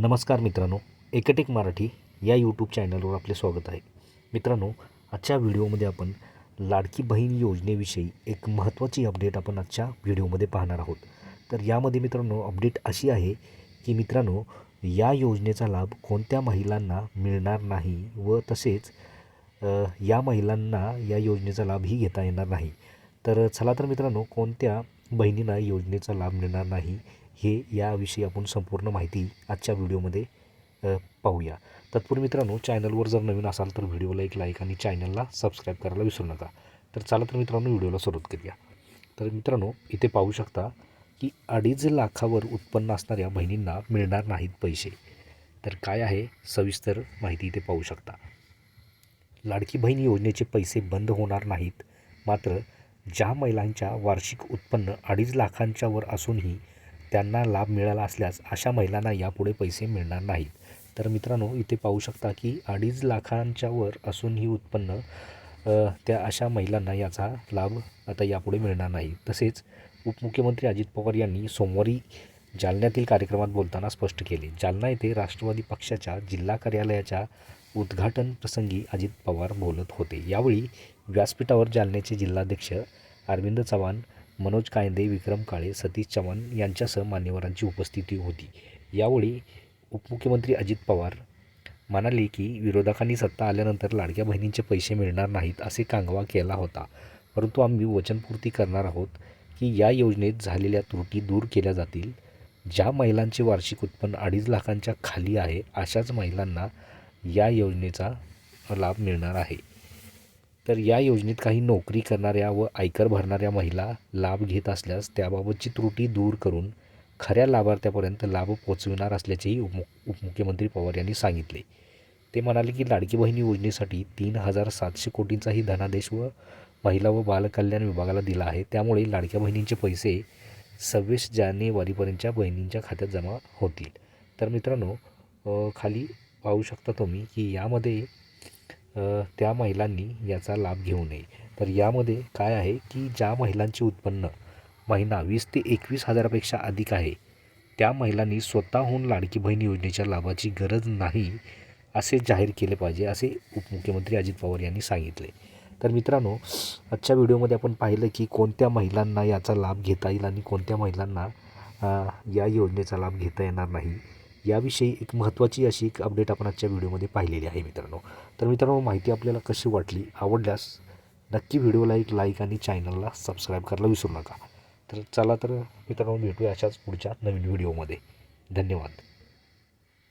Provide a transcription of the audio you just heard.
नमस्कार मित्रांनो एकटेक मराठी या यूट्यूब चॅनलवर आपले स्वागत आहे. मित्रांनो आजच्या व्हिडिओमध्ये आपण लाडकी बहीण योजनेविषयी एक महत्त्वाची अपडेट आपण आजच्या व्हिडिओमध्ये पाहणार आहोत. तर यामध्ये मित्रांनो अपडेट अशी आहे की मित्रांनो या योजनेचा लाभ कोणत्या महिलांना मिळणार नाही व तसेच या महिलांना या योजनेचा लाभही घेता येणार नाही. तर चला तर मित्रांनो कोणत्या बहिणींना योजनेचा लाभ मिळणार नाही हे याविषयी आपण संपूर्ण माहिती आजच्या व्हिडिओमध्ये पाहूया. तत्पूर्वी मित्रांनो चॅनलवर जर नवीन असाल तर व्हिडिओला एक लाईक आणि चॅनलला सबस्क्राईब करायला विसरू नका. तर चला तर मित्रांनो व्हिडिओला सुरुवात करूया. तर मित्रांनो इथे पाहू शकता की अडीच लाखावर उत्पन्न असणाऱ्या बहिणींना मिळणार नाहीत पैसे. तर काय आहे? सविस्तर माहिती इथे पाहू शकता. लाडकी बहीण योजनेचे पैसे बंद होणार नाहीत. मात्र ज्या महिलांच्या वार्षिक उत्पन्न अडीच लाखांच्या वर असूनही त्यांना लाभ मिळाला असल्यास अशा महिलांना यापुढे पैसे मिळणार नाहीत. तर मित्रांनो इथे पाहू शकता की अडीच लाखांच्या वर असूनही उत्पन्न त्या अशा महिलांना याचा लाभ आता यापुढे मिळणार नाही. तसेच उपमुख्यमंत्री अजित पवार यांनी सोमवारी जालन्यातील कार्यक्रमात बोलताना स्पष्ट केले. जालना येथे राष्ट्रवादी पक्षाच्या जिल्हा कार्यालयाच्या उद्घाटन प्रसंगी अजित पवार बोलत होते. यावेळी व्यासपीठावर जालन्याचे जिल्हाध्यक्ष अरविंद चव्हाण मनोज कायंदे विक्रम काळे सतीश चव्हाण यांच्यासह मान्यवरांची उपस्थिती होती. यावेळी उपमुख्यमंत्री अजित पवार म्हणाले की विरोधकांनी सत्ता आल्यानंतर लाडक्या बहिणींचे पैसे मिळणार नाहीत असे कांगवा केला होता. परंतु आम्ही वचनपूर्ती करणार आहोत की या योजनेत झालेल्या त्रुटी दूर केल्या जातील. ज्या महिलांचे वार्षिक उत्पन्न अडीच लाखांच्या खाली आहे अशाच महिलांना या योजनेचा लाभ मिळणार आहे. तर या योजनेत काही नोकरी करणाऱ्या व आयकर भरणाऱ्या महिला लाभ घेत असल्यास त्याबाबतची त्रुटी दूर करून खऱ्या लाभार्थ्यापर्यंत लाभ पोचविणार असल्याचेही उपमु उपमुख्यमंत्री पवार यांनी सांगितले. ते म्हणाले की लाडकी बहिणी योजनेसाठी तीन हजार सातशे कोटींचाही धनादेश व महिला व बालकल्याण विभागाला दिला आहे. त्यामुळे लाडक्या बहिणींचे पैसे सव्वीस जानेवारीपर्यंतच्या बहिणींच्या खात्यात जमा होतील. तर मित्रांनो खाली पाहू शकता तुम्ही की यामध्ये त्या महिलांनी याचा लाभ घेऊ नये. तर यामध्ये काय आहे की ज्या महिलांचे उत्पन्न महिना वीस ते एकवीस हजारापेक्षा अधिक आहे त्या महिलांनी स्वतःहून लाडकी बहीण योजनेच्या लाभाची गरज नाही असे जाहीर केले पाहिजे असे उपमुख्यमंत्री अजित पवार यांनी सांगितले. तर मित्रांनो आजच्या व्हिडिओमध्ये आपण पाहिलं की कोणत्या महिलांना याचा लाभ घेता येईल आणि कोणत्या महिलांना या योजनेचा लाभ घेता येणार नाही. याविषयी एक महत्त्वाची अशी एक अपडेट आपण आजच्या व्हिडिओमध्ये पाहिलेली आहे मित्रांनो. तर मित्रांनो माहिती आपल्याला कशी वाटली आवडल्यास नक्की व्हिडिओला एक लाईक आणि चॅनलला सबस्क्राईब करायला विसरू नका. तर चला तर मित्रांनो भेटूया अशाच पुढच्या नवीन व्हिडिओमध्ये. धन्यवाद.